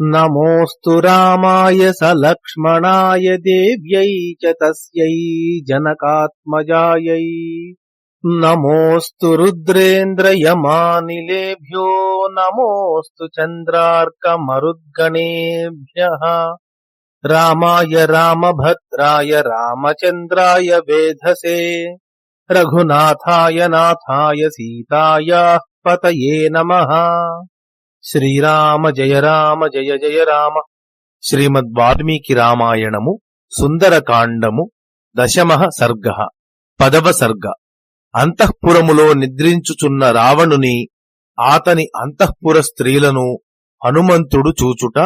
नमोस्तु राय स लक्ष्मणाय देव्यै नमोस्तु रुद्रेन्द्र जनकात्मजायै। नमोऽस्तु रुद्रेन्द्रयमानिलेभ्यो, नमोऽस्तु राय राम भद्राय रामचंद्राय वेधसे। रघुनाथाय नाथाय सीताया पतये नमः। శ్రీరామ జయ రామ జయ జయ రామ. శ్రీమద్ వాల్మీకి రామాయణము సుందరకాండము దశమ సర్గ పదవ సర్గ. అంతఃపురములో నిద్రించుచున్న రావణుని ఆతని అంతఃపుర స్త్రీలను హనుమంతుడు చూచుట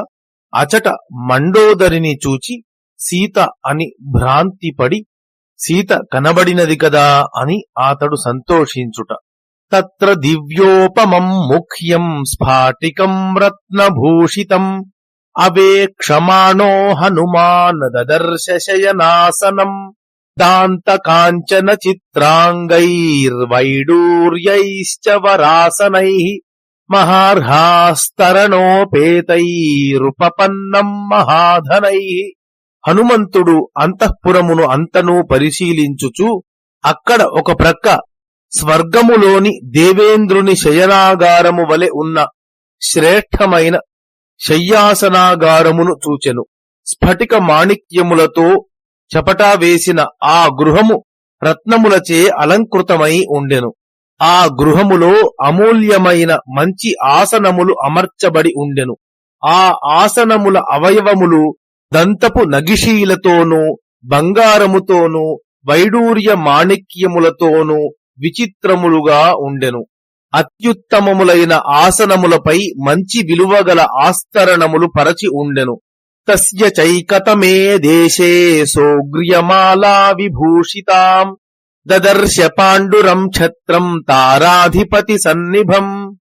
అచట మండోదరిని చూచి సీత అని భ్రాంతిపడి సీత కనబడినది కదా అని అతడు సంతోషించుట. తత్ర దివ్యోపమం ముఖ్యం స్ఫాటికం రత్నభూషితం. అవేక్షమాణో హనుమాన్ దదర్శ శయనాసనం చిత్రాంగైర్వైడూర్యైశ్చ వరాసనై. మహార్హాస్తరణోపేతైరుపపన్నం మహాధనై. హనుమంతుడు అంతఃపురమును అంతనూ పరిశీలించుచు అక్కడ ఒక ప్రక్క స్వర్గములోని దేవేంద్రుని శయనాగారము వలె ఉన్న శ్రేష్టమైన శయ్యాసనాగారమును చూచెను. స్ఫటిక మాణిక్యములతో చపటా వేసిన ఆ గృహము రత్నములచే అలంకృతమై ఉండెను. ఆ గృహములో అమూల్యమైన మంచి ఆసనములు అమర్చబడి ఉండెను. ఆ ఆసనముల అవయవములు దంతపు నగిశీలతోనూ బంగారముతోనూ వైడూర్య మాణిక్యములతోనూ విచిత్రములుగా ఉండెను. అత్యుత్తమములైన ఆసనములపై మంచి విలువగల ఆస్తరణములు పరచి ఉండెను. తస్య చైకతమే దేశే సోగ్రియమాలా విభూషితాం. దదర్శ పాండురం ఛత్రం తారాధిపతి సన్నిభం.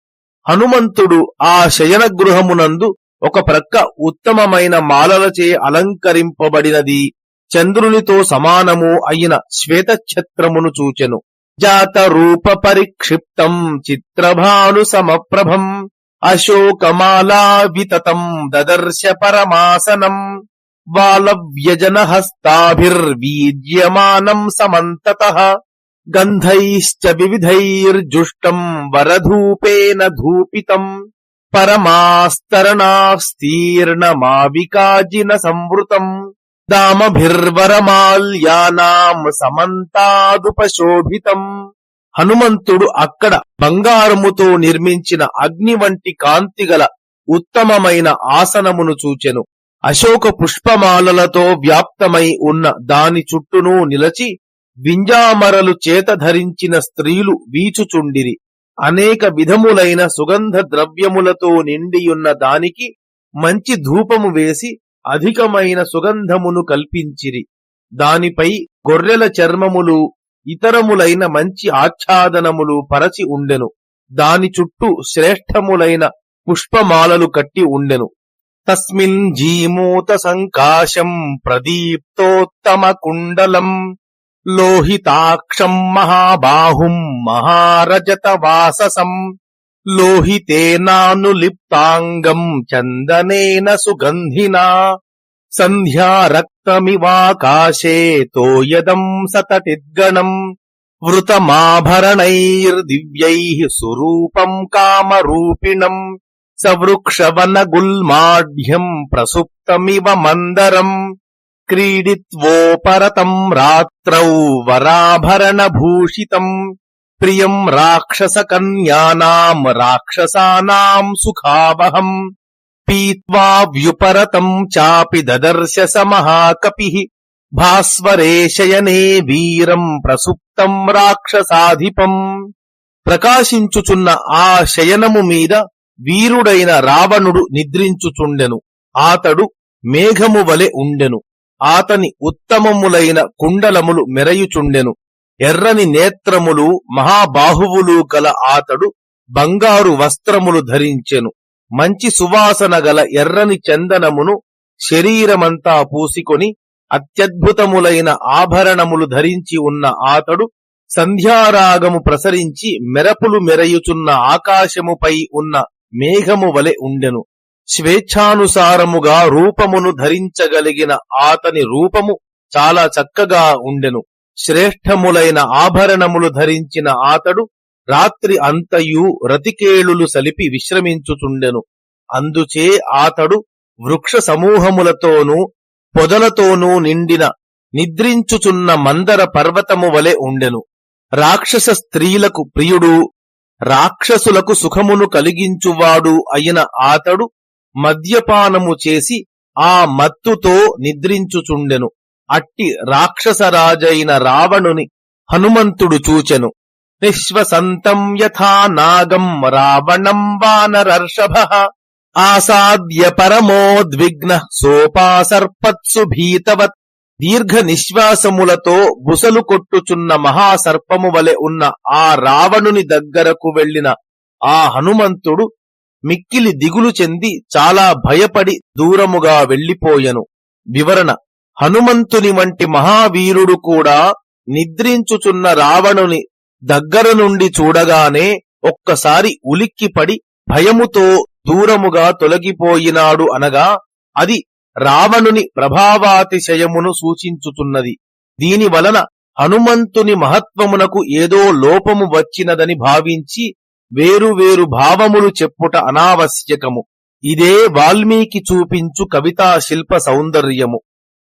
హనుమంతుడు ఆ శయన గృహమునందు ఒక ప్రక్క ఉత్తమమైన మాలలచే అలంకరింపబడినది. చంద్రునితో సమానము అయిన శ్వేతఛత్రమును చూచెను. జాత రూప పరిక్షిప్తం చిత్రభాను సమప్రభం అశోకమాలా వితతం దదర్శ పరమాసనం బాలవ్యజన హస్తాభిర్వీజ్యమానం సమంతత గంధైశ్చ దామభిర్వరమాల్యానాం సమంతాదుపశోభితం. హనుమంతుడు అక్కడ బంగారముతో నిర్మించిన అగ్ని వంటి కాంతిగల ఉత్తమమైన ఆసనమును చూచెను. అశోక పుష్పమాలలతో వ్యాప్తమై ఉన్న దాని చుట్టూనూ నిలచి వింజామరలు చేత ధరించిన స్త్రీలు వీచుచుండిరి. అనేక విధములైన సుగంధ ద్రవ్యములతో నిండియున్న దానికి మంచి ధూపము వేసి అధికమైన సుగంధమును కల్పించిరి. దానిపై గొర్రెల చర్మములు ఇతరములైన మంచి ఆచ్ఛాదనములు పరచి ఉండెను. దాని చుట్టూ శ్రేష్టములైన పుష్పమాలలు కట్టి ఉండెను. తస్మిన్ జీమూత సంకాశం ప్రదీప్తోత్తమ కుండలం. లోహితాక్షం మహాబాహుం మహారజత వాససం. లోహితేనానులిప్తాంగం చందనేన సుగంధినా. సంధ్యారక్తమివాకాశే తోయదం సతటిద్గణం. వృతమాభరణైర్దివ్యై సురూపం కామరూపిణం. సవృక్షవనగుల్మాఢ్యం ప్రసుప్తమివ మందరం. క్రీడిత్వోపరతం రాత్రౌ వరాభరణభూషితం. ప్రియం రాక్షస కన్యానాం రాక్షసానాం సుఖావహం. పీత్వా వ్యుపరతం చాపి దదర్శ స మహాకపి. భాస్వరే శయనే వీరం ప్రసుప్తం రాక్షసాధిపం. ప్రకాశించుచున్న ఆ శయనము మీద వీరుడైన రావణుడు నిద్రించుచుండెను. ఆతడు మేఘము వలె ఉండెను. ఆతని ఉత్తమములైన కుండలములు మెరయుచుండెను. ఎర్రని నేత్రములు మహాబాహువులు గల ఆతడు బంగారు వస్త్రములు ధరించెను. మంచి సువాసన గల ఎర్రని చందనమును శరీరమంతా పూసికొని అత్యద్భుతములైన ఆభరణములు ధరించి ఉన్న ఆతడు సంధ్యారాగము ప్రసరించి మెరపులు మెరయుచున్న ఆకాశముపై ఉన్న మేఘము వలె ఉండెను. స్వేచ్ఛానుసారముగా రూపమును ధరించగలిగిన ఆతని రూపము చాలా చక్కగా ఉండెను. శ్రేష్టములైన ఆభరణములు ధరించిన ఆతడు రాత్రి అంతయు రతికేళులు సలిపి విశ్రమించుచుండెను. అందుచే ఆతడు వృక్ష సమూహములతోనూ పొదలతోనూ నిండిన నిద్రించుచున్న మందర పర్వతము వలె ఉండెను. రాక్షస స్త్రీలకు ప్రియుడు రాక్షసులకు సుఖమును కలిగించువాడు అయిన ఆతడు మద్యపానము చేసి ఆ మత్తుతో నిద్రించుచుండెను. అట్టి రాక్షసరాజైన రావణుని హనుమంతుడు చూచెను. నిశ్వసంతం యథా నాగం రావణం వానరర్షభ. ఆసాద్య పరమోద్విగ్న సోపాసర్పత్సు భీతవత్. దీర్ఘ నిశ్వాసములతో బుసలు కొట్టుచున్న మహాసర్పము వలె ఉన్న ఆ రావణుని దగ్గరకు వెళ్ళిన ఆ హనుమంతుడు మిక్కిలి దిగులు చెంది చాలా భయపడి దూరముగా వెళ్ళిపోయెను వివరణ హనుమంతుని వంటి మహావీరుడు కూడా నిద్రించుచున్న రావణుని దగ్గర నుండి చూడగానే ఒక్కసారి ఉలిక్కిపడి భయముతో దూరముగా తొలగిపోయినాడు అనగా అది రావణుని ప్రభావాతిశయమును సూచించుతున్నది. దీని వలన హనుమంతుని మహత్వమునకు ఏదో లోపము వచ్చినదని భావించి వేరు వేరు భావములు చెప్పుట అనావశ్యకము. ఇదే వాల్మీకి చూపించు కవితా శిల్ప సౌందర్యము.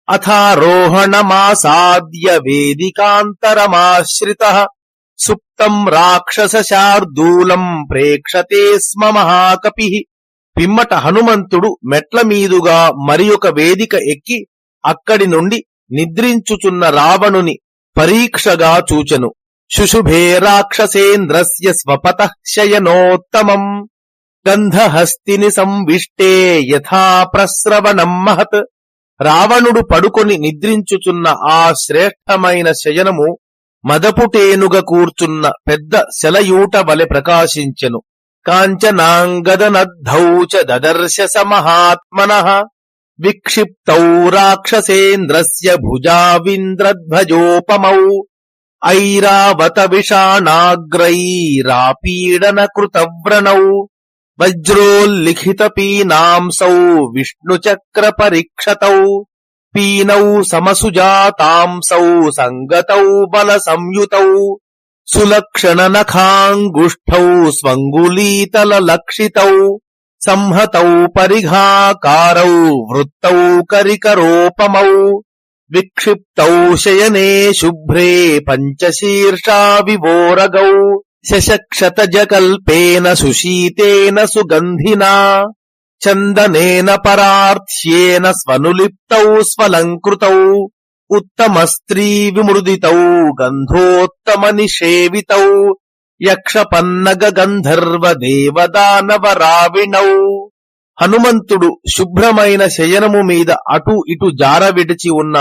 అథారోహణమాసాద్య వేదికాంతరమాశ్రిత సుప్తం రాక్షస శార్దూలం ప్రేక్షతే స్మ మహాకపి పిమ్మట హనుమంతుడు మెట్ల మీదుగా మరి వేదిక ఎక్కి అక్కడి నుండి నిద్రించుచున్న రావణుని పరీక్షగా చూచెను శుశుభే రాక్షసేంద్రస్య స్వపత శయనోత్తమం గంధహస్తిని సంవిష్టే యథా ప్రస్రవణం మహత్ రావణుడు పడుకొని నిద్రించుచున్న ఆ శ్రేష్టమైన శయనము మదపుటేనుగ కూర్చున్న పెద్ద శలయూట వలె ప్రకాశించెను. కాంచనాంగదనద్ధౌ చ దదర్శ సమహాత్మన విక్షిప్తౌ రాక్షసేంద్రస్య భుజావింద్రధ్వజోపమౌ. ఐరావత విషాణాగ్రైరాపీడన కృతవ్రణౌ వజ్రోల్లిఖిత పీనాంసౌ విష్ణుచక్ర పరీక్షతౌ పీనౌ సమసుజాతాంసౌ సంగతౌ బల సంయుతౌ సులక్షణ నఖాంగుష్ఠౌ స్వంగులీతల లక్షితౌ సంహతౌ పరిఘాకారౌ వృత్తౌ కరికరోపమౌ శశక్షతజకల్పేన సుశీతేన సుగంధినా చందనేన పరార్థ్యేన స్వనులిప్తౌ స్వలంకృతౌ ఉత్తమ స్త్రీ విమృదితౌ గంధోత్తమ నిషేవితౌ యక్షపన్నగ గంధర్వ దేవదానవరావిణౌ హనుమంతుడు శుభ్రమైన శయనము మీద అటు ఇటు జారవిడిచి ఉన్న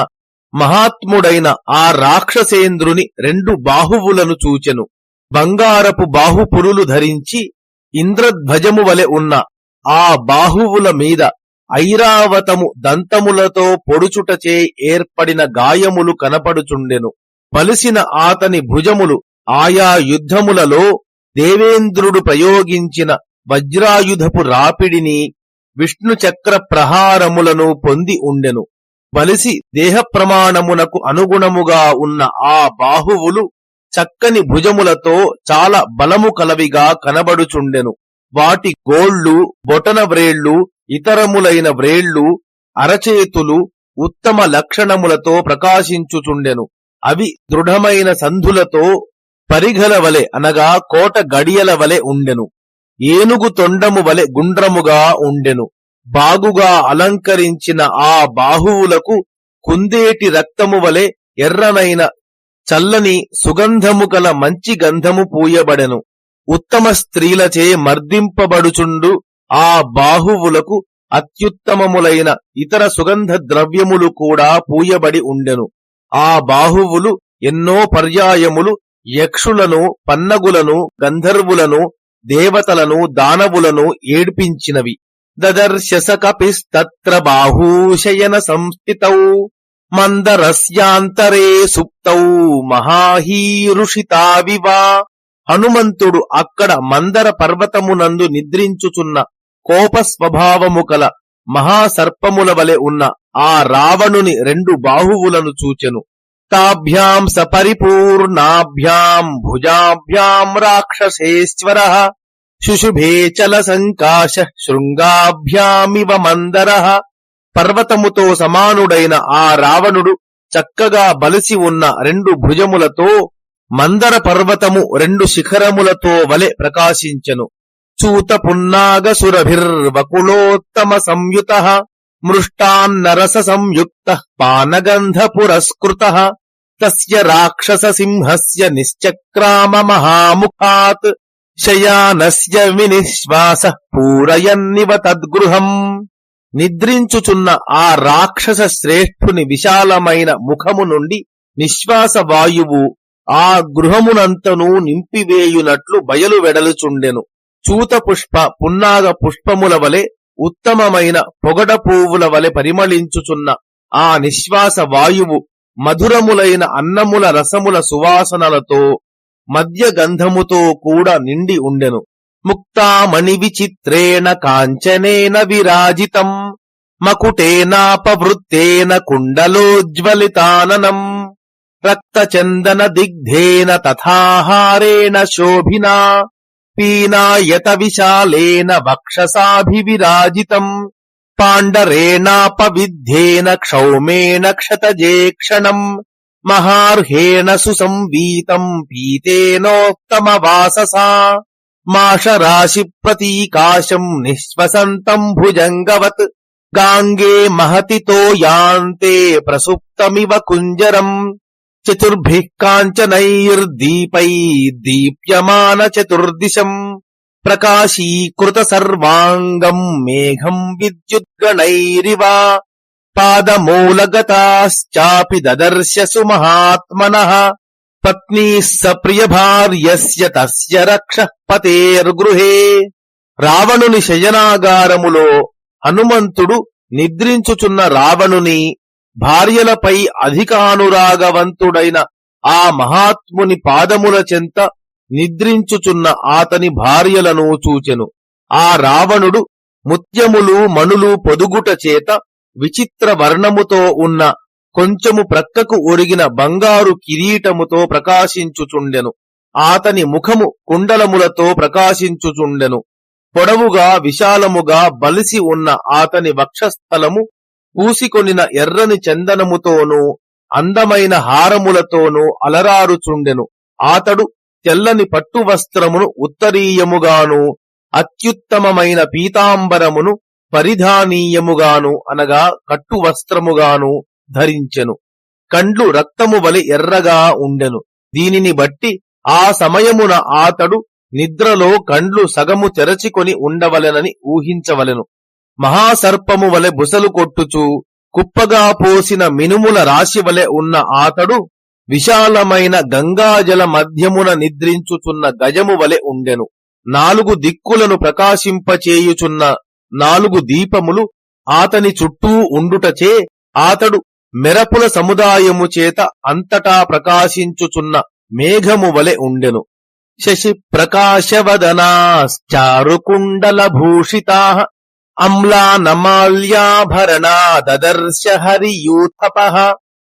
మహాత్ముడైన ఆ రాక్షసేంద్రుని రెండు బాహువులను చూచెను. బంగారపు బాహుపురులు ధరించి ఇంద్రధ్వజము వలె ఉన్న ఆ బాహువుల మీద ఐరావతము దంతములతో పొడుచుటచే ఏర్పడిన గాయములు కనపడుచుండెను. పలిసిన ఆతని భుజములు ఆయా యుద్ధములలో దేవేంద్రుడు ప్రయోగించిన వజ్రాయుధపు రాపిడిని విష్ణు చక్ర ప్రహారములను పొంది ఉండెను. బలిసి దేహ ప్రమాణమునకు అనుగుణముగా ఉన్న ఆ బాహువులు చక్కని భుజములతో చాలా బలము కలవిగా కనబడుచుండెను. వాటి గోళ్ళు బొటన వ్రేళ్ళు ఇతరములైన వ్రేళ్ళు అరచేతులు ఉత్తమ లక్షణములతో ప్రకాశించుచుండెను. అవి దృఢమైన సంధులతో పరిఘల వలె అనగా కోట గడియల వలె ఉండెను. ఏనుగు తొండము వలె గుండ్రముగా ఉండెను. బాగుగా అలంకరించిన ఆ బాహువులకు కుందేటి రక్తము వలె ఎర్రనైన చల్లని సుగంధము కల మంచి గంధము పూయబడెను. ఉత్తమ స్త్రీలచే మర్దింపబడుచుండు ఆ బాహువులకు అత్యుత్తమములైన ఇతర సుగంధ ద్రవ్యములు కూడా పూయబడి ఉండెను. ఆ బాహువులు ఎన్నో పర్యాయములు యక్షులను పన్నగులను గంధర్వులను దేవతలను దానవులను ఏడ్పించినవి. దదర్శస కపిస్తత్ర బాహూశయన సంస్థితౌ. మందరస్యాంతరే సుప్తౌ మహాహీరుషితావివా. హనుమంతుడు అక్కడ మందర పర్వతమునందు నిద్రించుచున్న కోపస్వభావము కల మహాసర్పముల వలె ఉన్న ఆ రావణుని రెండు బాహువులను చూచెను. తాభ్యాం సపరిపూర్ణాభ్యాం భుజాభ్యాం రాక్షసేశ్వర. శుశుభే చల సంకాశ శృంగాభ్యామివ మందర. పర్వతముతో సమానుడైన ఆ రావణుడు చక్కగా బలిసి ఉన్న రెండు భుజములతో మందర పర్వతము రెండు శిఖరములతో వలె ప్రకాశించెను. చూత పున్నాగసురభిర్వకులోత్తమ సంయుత మృష్టాన్నరస సంయుక్త పానగంధ పురస్కృత తస్య రాక్షస సింహస్య నిశ్చక్రామ మహాముఖాత్ శయానస్య వినిశ్వాస పూరయన్నివ తద్గృహం. నిద్రించుచున్న ఆ రాక్షస శ్రేష్ఠుని విశాలమైన ముఖము నుండి నిశ్వాస వాయువు ఆ గృహమునంతను నింపివేయునట్లు బయలు వెడలుచుండెను. చూత పుష్ప పున్నాగ పుష్పముల వలె ఉత్తమమైన పొగడ పువ్వుల వలె పరిమళించుచున్న ఆ నిశ్వాస వాయువు మధురములైన అన్నముల రసముల సువాసనలతో మద్య గంధముతో కూడా నిండి ఉండెను. ముక్తామణి విచిత్రేణ కాంచనేన విరాజితం మకుటేనాపవృత్తేన కుండలోజ్వలితాననం రక్తచందన దిగ్ధేన తథాహారేణ శోభినా పీనాయత విశాలేన వక్షసాభివిరాజితం పాండరేణాపవిద్ధేన క్షౌమేణ క్షతజేక్షణం మహార్హేణ సుసంవీతం పీతేనోత్తమ వాససా మాషరాశి ప్రతీకాశం నిశ్వసంతం భుజంగవత్. గాంగే మహతితో యాంతే ప్రసుప్తమివ కుంజరం. చతుర్భిः కాంచనైర్దీపై దీప్యమాన చతుర్దిశం. ప్రకాశీకృత సర్వాంగం పత్నీ సప్రియ భార్యస్య తస్య రక్ష పతేర్గృహే. రావణుని శయనాగారములో హనుమంతుడు నిద్రించుచున్న రావణుని భార్యలపై అధికానురాగవంతుడైన ఆ మహాత్ముని పాదముల చెంత నిద్రించుచున్న ఆతని భార్యలను చూచెను. ఆ రావణుడు ముత్యములు మణులు పొదుగుట చేత విచిత్ర వర్ణముతో ఉన్న కొంచెము ప్రక్కకు ఒరిగిన బంగారు కిరీటముతో ప్రకాశించుచుండెను. ఆతని ముఖము కుండలములతో ప్రకాశించుచుండెను. పొడవుగా విశాలముగా బలిసి ఉన్న ఆతని వక్షస్థలము పూసికొనిన ఎర్రని చందనముతోనూ అందమైన హారములతోనూ అలరారుచుండెను. ఆతడు తెల్లని పట్టు వస్త్రమును ఉత్తరీయముగాను అత్యుత్తమమైన పీతాంబరమును పరిధానీయముగాను అనగా కట్టు వస్త్రముగాను ధరించెను. కండ్లు రక్తము వలె ఎర్రగా ఉండెను. దీనిని బట్టి ఆ సమయమున ఆతడు నిద్రలో కండ్లు సగము తెరచికొని ఉండవలెనని ఊహించవలెను. మహాసర్పము వలె బుసలు కొట్టుచూ కుప్పగా పోసిన మినుముల రాశి వలె ఉన్న ఆతడు విశాలమైన గంగాజల మధ్యమున నిద్రించుచున్న గజము వలె ఉండెను. నాలుగు దిక్కులను ప్రకాశింపచేయుచున్న నాలుగు దీపములు ఆతని చుట్టూ ఉండుటచే ఆతడు మెరపుల సముదాయము చేత అంతటా ప్రకాశించుచున్న మేఘము వలె ఉండెను. శశి ప్రకాశవదనాశ్చారుకుండల భూషితా అమ్లానమాల్యాభరణా దదర్శ హరియూథప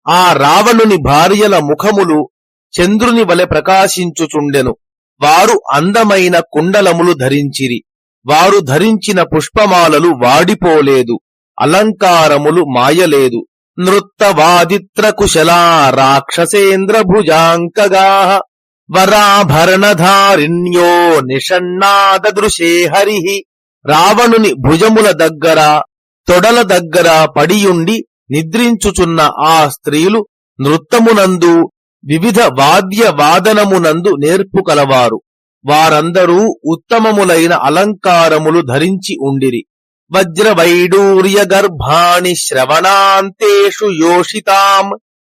ఆ రావణుని భార్యల ముఖములు చంద్రుని వలె ప్రకాశించుచుండెను. వారు అందమైన కుండలములు ధరించిరి. వారు ధరించిన పుష్పమాలలు వాడిపోలేదు. అలంకారములు మాయలేదు. నృత్తవాదిత్రకుశలా కుశలా రాక్షసేంద్ర భుజాంకగా వరాభరణధారిణ్యో నిషణ్ణాదృశే హరి రావణుని భుజముల దగ్గర తొడల దగ్గర పడియుండి నిద్రించుచున్న ఆ స్త్రీలు నృత్తమునందు వివిధ వాద్య వాదనమునందు నేర్పు కలవారు వారందరూ ఉత్తమములైన అలంకారములు ధరించి ఉండిరి వజ్రవైడూర్య గర్భాణి శ్రవణాంతేషు యోషితాం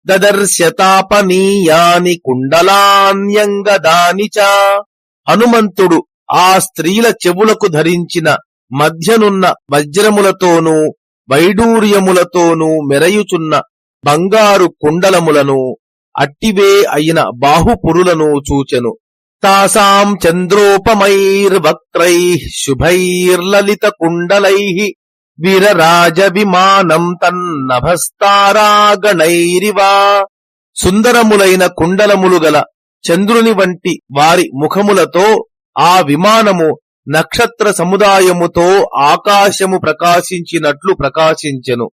దదర్శతాపనీయాని కుండలాన్యంగదాని చ. హనుమంతుడు ఆ స్త్రీల చెవులకు ధరించిన మధ్యనున్న వజ్రములతోనూ వైడూర్యములతోనూ మెరయుచున్న బంగారు కుండలములను అట్టివే అయిన బాహుపురులను చూచెను. తాసాం చంద్రోపమైర్వక్త్రై శుభైర్లలిత కుండలై విరరాజ విమానం తన్నభస్తారాగణైరివా. సుందరములైన కుండలములు గల చంద్రుని వంటి వారి ముఖములతో ఆ విమానము నక్షత్ర సముదాయముతో ఆకాశము ప్రకాశించినట్లు ప్రకాశించెను.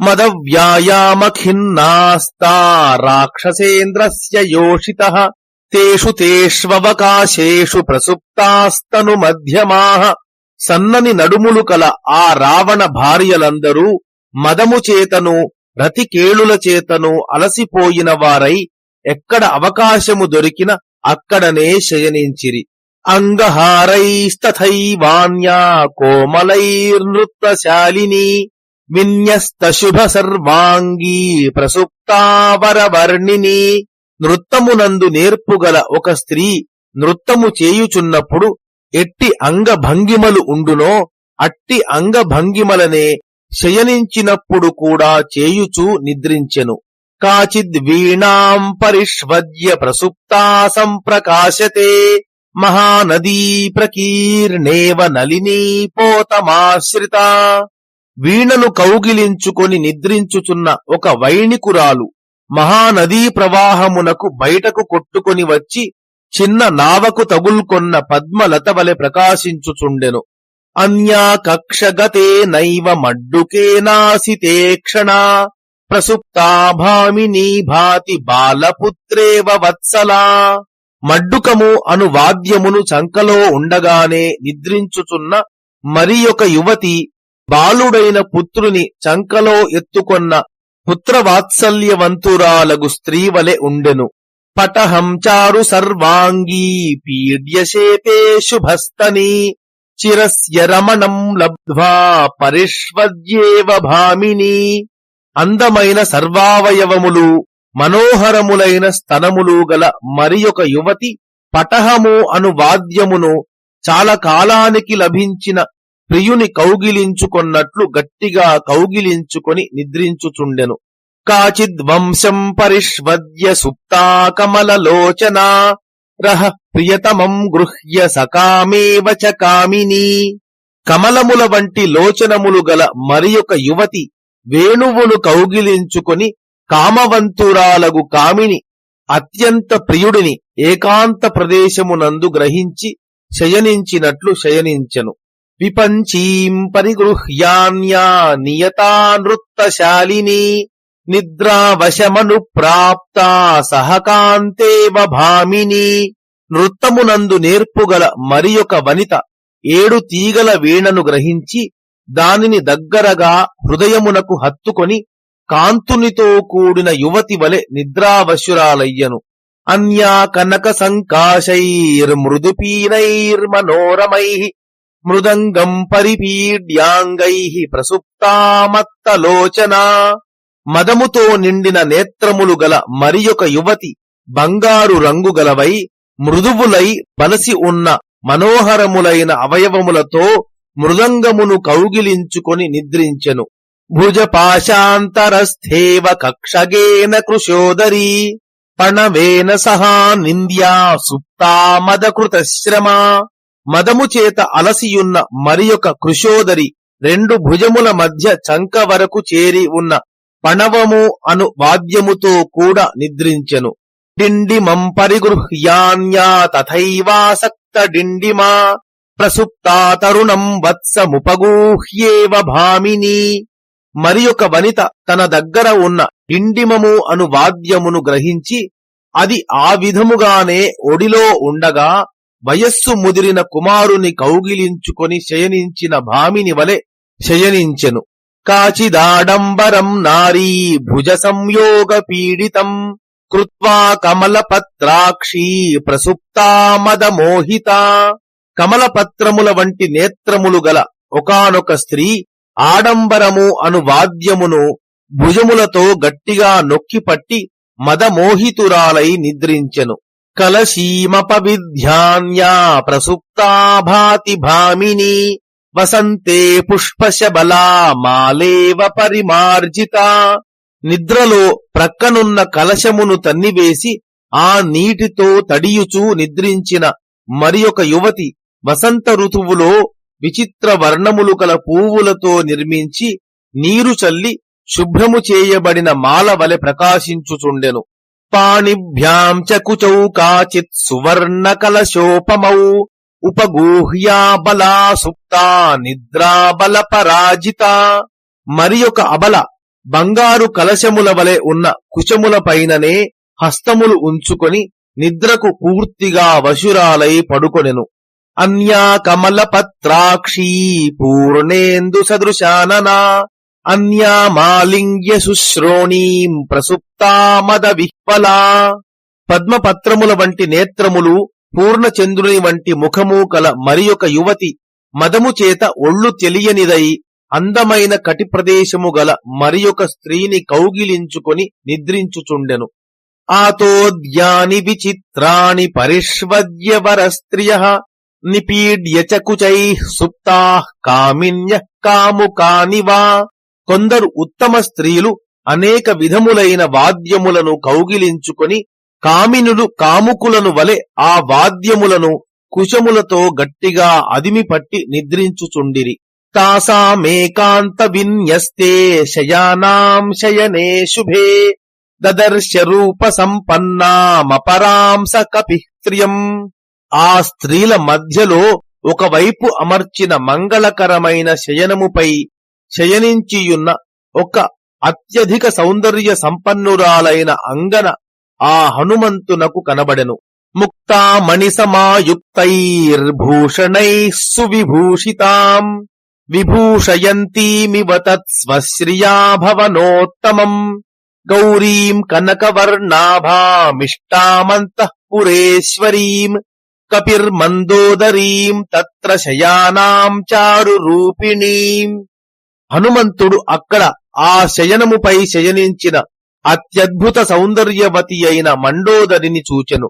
మద వ్యాయామఖిన్నాస్తా రాక్షసేంద్రస్య యోషిత తేషు తేష్వవకాశేషు ప్రసుప్తాస్తను మధ్యమాహ సన్నని నడుములు కల ఆ రావణ భార్యలందరూ మదము చేతను రతికేళుల చేతను అలసిపోయిన వారై ఎక్కడ అవకాశము దొరికిన అక్కడనే శయనించిరి. అంగహారైస్తథైవాన్యా కోమలైర్నృత్తశాలిని విన్యస్త శుభ సర్వాంగీ ప్రసుప్తావరవర్ణిని నృత్తమునందు నేర్పుగల ఒక స్త్రీ నృత్తము చేయుచున్నప్పుడు ఎట్టి అంగభంగిమలు ఉండునో అట్టి అంగభంగిమలనే శయనించినప్పుడు కూడా చేయుచు నిద్రించెను. కాచిద్ వీణాం పరిష్వద్య ప్రసుప్తా సంప్రకాశతే మహానదీ ప్రకీర్ణేవ నలినీ పోతమాశ్రిత. వీణను కౌగిలించుకొని నిద్రించుచున్న ఒక వైణికురాలు మహానదీ ప్రవాహమునకు బయటకు కొట్టుకొని వచ్చి చిన్న నావకు తగుల్కొన్న పద్మలత వలె ప్రకాశించుచుండెను. అన్యా కక్షగతే నైవ మడ్డుకేనాసితే క్షణ. ప్రసుప్తాభామినీ భాతి బాలపుత్రేవ వత్సలా. మడ్డుకము అను వాద్యమును చంకలో ఉండగానే నిద్రించుచున్న మరి యువతి బాలుడైన పుత్రుని చంకలో ఎత్తుకొన్న పుత్రవాత్సల్యవంతురాలగు స్త్రీ వలె ఉండెను. పటహం చారు సర్వాంగీ పీడ్యశేపే శుభస్తని. చిరస్య రమణం లబ్ధ్వా పరిష్వద్యేవ భామిని. అందమైన సర్వావయవములు మనోహరములైన స్తనములు గల మరి ఒక యువతి పటహము అను వాద్యమును చాలా కాలానికి లభించిన ప్రియుని కౌగిలించుకొన్నట్లు గట్టిగా కౌగిలించుకొని నిద్రించుచుండెను. కాచిద్వంశం పరిష్వద్య సుప్తా కమలలోచనా రహ ప్రియతమం గృహ్య సకామేవ చ కామిని. కమలముల వంటి లోచనములు గల మరియొక యువతి వేణువును కౌగిలించుకొని కామవంతురాలగు కామిని అత్యంత ప్రియుడిని ఏకాంత ప్రదేశమునందు గ్రహించి శయనించినట్లు శయనించెను. విపంచీం పరిగృహ్యాన్యా నియతా నృత్తశాలిని నిద్రావశమను ప్రాప్తా సహకాంతేవ భామిని నృత్తమునందు నేర్పుగల మరి వనిత ఏడు తీగల వీణను గ్రహించి దానిని దగ్గరగా హృదయమునకు హత్తుకొని కాంతునితో కూడిన యువతి వలె నిద్రావశురాలయ్యను. అన్యా కనక సంకాశైర్మృదుపీనైర్మనోరమై మృదంగం పరిపీడ్యాంగై ప్రసుప్తామత్తలోచనా. మదముతో నిండిన నేత్రములు గల మరి యువతి బంగారు రంగు గలవై మృదువులై బలసి ఉన్న మనోహరములైన అవయవములతో మృదంగమును కౌగిలించుకొని నిద్రించెను. భుజపాశాంతరస్థేవ కక్షగేన కృశోదరీ. పణవేన సహా నింద్యా సుప్తామదకృతశ్రమా. మదము చేత అలసియున్న మరి కృషోదరి రెండు భుజముల మధ్య చంక వరకు చేరి ఉన్న పణవము అను వాద్యముతో కూడా నిద్రించెను. డిండిమం పరిగృహ్యాన్యా తథైవాసక్త డిండిమా ప్రసుప్తా తరుణం వత్సముపగూహ్యేవ భామిని. మరి ఒక వనిత తన దగ్గర ఉన్న డిండిమము అను వాద్యమును గ్రహించి అది ఆ విధముగానే ఒడిలో ఉండగా వయస్సు ముదిరిన కుమారుని కౌగిలించుకొని శయనించిన భామిని వలె శయనించెను. కాచిదాడంబరం నారీ భుజ సంయోగ పీడితం కృత్వా కమలపత్రాక్షీ ప్రసుప్తామదమోహిత కమలపత్రముల వంటి నేత్రములు గల ఒకనొక స్త్రీ ఆడంబరము అను వాద్యమును భుజములతో గట్టిగా నొక్కిపట్టి మదమోహితురాలై నిద్రించెను. కలశీమపవిధ్యాన్యా ప్రసుప్తాభాతి భామిని వసంతే పుష్పశబలా మాలేవ పరిమార్జిత. నిద్రలో ప్రక్కనున్న కలశమును తన్నివేసి ఆ నీటితో తడియుచూ నిద్రించిన మరి ఒక యువతి వసంత ఋతువులో విచిత్ర వర్ణములు కల పువ్వులతో నిర్మించి నీరు చల్లి శుభ్రము చేయబడిన మాల వలె ప్రకాశించుచుండెను. పాణిభ్యాం చ కుచౌ కాచిత్ సువర్ణ కలశోపమౌ ఉపగూహ్యా బలా సుప్తా నిద్రాబల పరాజిత. మరి ఒక అబల బంగారు కలశముల వలె ఉన్న కుచముల పైననే హస్తములు ఉంచుకొని నిద్రకు పూర్తిగా వశురాలై పడుకొనెను. అన్యా కమల పత్రాక్షీ పూర్ణేందు సదృశాననా. అన్యామాలింగ్య శుశ్రోణీం ప్రసుప్తా మద విహ్వలా. పద్మపత్రముల వంటి నేత్రములు పూర్ణచంద్రుని వంటి ముఖము కల మరి యువతి మదము చేత ఒళ్ళు తెలియనిదై అందమైన కటి ప్రదేశము గల మరి స్త్రీని కౌగిలించుకొని నిద్రించుచుండెను. ఆతోద్యాని విచిత్రాణి పరిష్వద్యవర స్త్రియ నిపీడ్య చకుచై సుప్తా కామిన్య కాముకానివా కొందరు ఉత్తమ స్త్రీలు అనేక విధములైన వాద్యములను కౌగిలించుకొని కామినులు కాముకులను వలె ఆ వాద్యములను కుశములతో గట్టిగా అదిమి పట్టి నిద్రించుచుండిరి. తాసామేకాంత విన్యస్తే శయానాం శయనే శుభే దదర్శ రూప సంపన్నామపరాంస కపిస్త్రియం ఆ స్త్రీల మధ్యలో ఒకవైపు అమర్చిన మంగళకరమైన శయనముపై శయనించియున్న ఒక అత్యధిక సౌందర్య సంపన్నురాలైన అంగన ఆ హనుమంతునకు కనబడెను. ముక్తామణి సమాయుక్తైర్భూషణై సువిభూషితాం. విభూషయంతీమివ తత్స్వశ్రియా భవనోత్తమం. గౌరీం కనకవర్ణాభామిష్టామంతఃపురేశ్వరీం కపిర్మందోదరీం తత్ర శయానాం చారు రూపిణీం హనుమంతుడు అక్కడ ఆ శయనముపై శయనించిన అత్యద్భుత సౌందర్యవతి అయిన మండోదరిని చూచెను.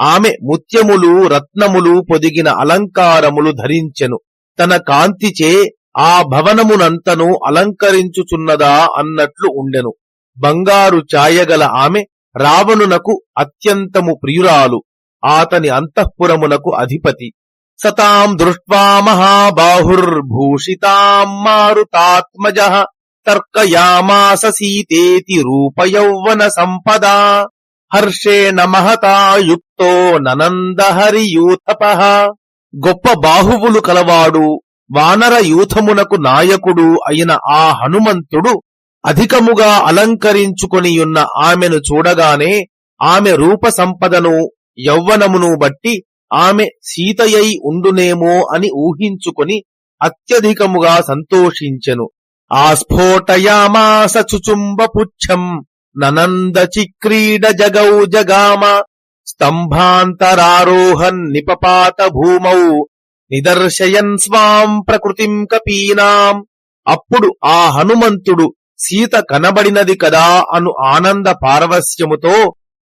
ఆమె ముత్యములు రత్నములు పొదిగిన అలంకారములు ధరించెను. తన కాంతిచే ఆ భవనమునంతను అలంకరించుచున్నదా అన్నట్లు ఉండెను. బంగారు ఛాయగల ఆమె రావణునకు అత్యంతము ప్రియురాలు. ఆతని అంతఃపురమునకు అధిపతి. సతాం దృష్ట్వా మహాబాహుర్భూషితాం మారుతాత్మజ తర్కయామాస సీతేతి రూపయౌవన సంపద హర్షేణ మహతాయుక్తో ననందహరియూథప గొప్ప బాహువులు కలవాడు వానర యూథమునకు నాయకుడు అయిన ఆ హనుమంతుడు అధికముగా అలంకరించుకొనియున్న ఆమెను చూడగానే ఆమె రూప సంపదను యౌవనమును బట్టి ఆమె సీతయై ఉండునేమో అని ఊహించుకొని అత్యధికముగా సంతోషించెను. ఆ చుచుంబ చుచుంబపుచ్చం ననంద చిక్రీడ జగౌ జగామ స్తంభాంతరారోహన్ నిపపాత భూమౌ నిదర్శయన్ స్వాం ప్రకృతిం కపీనాం అప్పుడు ఆ హనుమంతుడు సీత కనబడినది కదా అను ఆనంద పారవస్యముతో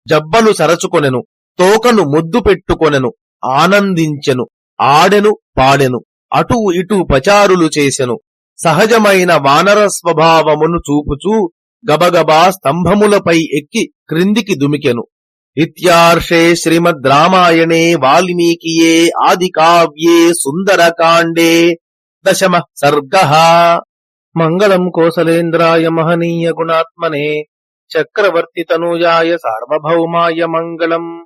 జబ్బలు సరచుకొనెను తోకను ముద్దు పెట్టుకొనెను. ఆనందించెను ఆడెను పాడెను అటు ఇటు పచారులు చేసెను. సహజమైన వానర స్వభావమును చూపుచూ గబగబా స్తంభములపై ఎక్కి క్రిందికి దుమికెను. ఇత్యార్షే శ్రీమద్ రామాయణే వాల్మీకియే ఆది కావ్యే సుందరకాండే దశమ సర్గ. మంగళం కోసలేంద్రాయ మహనీయ గుణాత్మనే చక్రవర్తి తనూజాయ సార్వభౌమాయ మంగళం.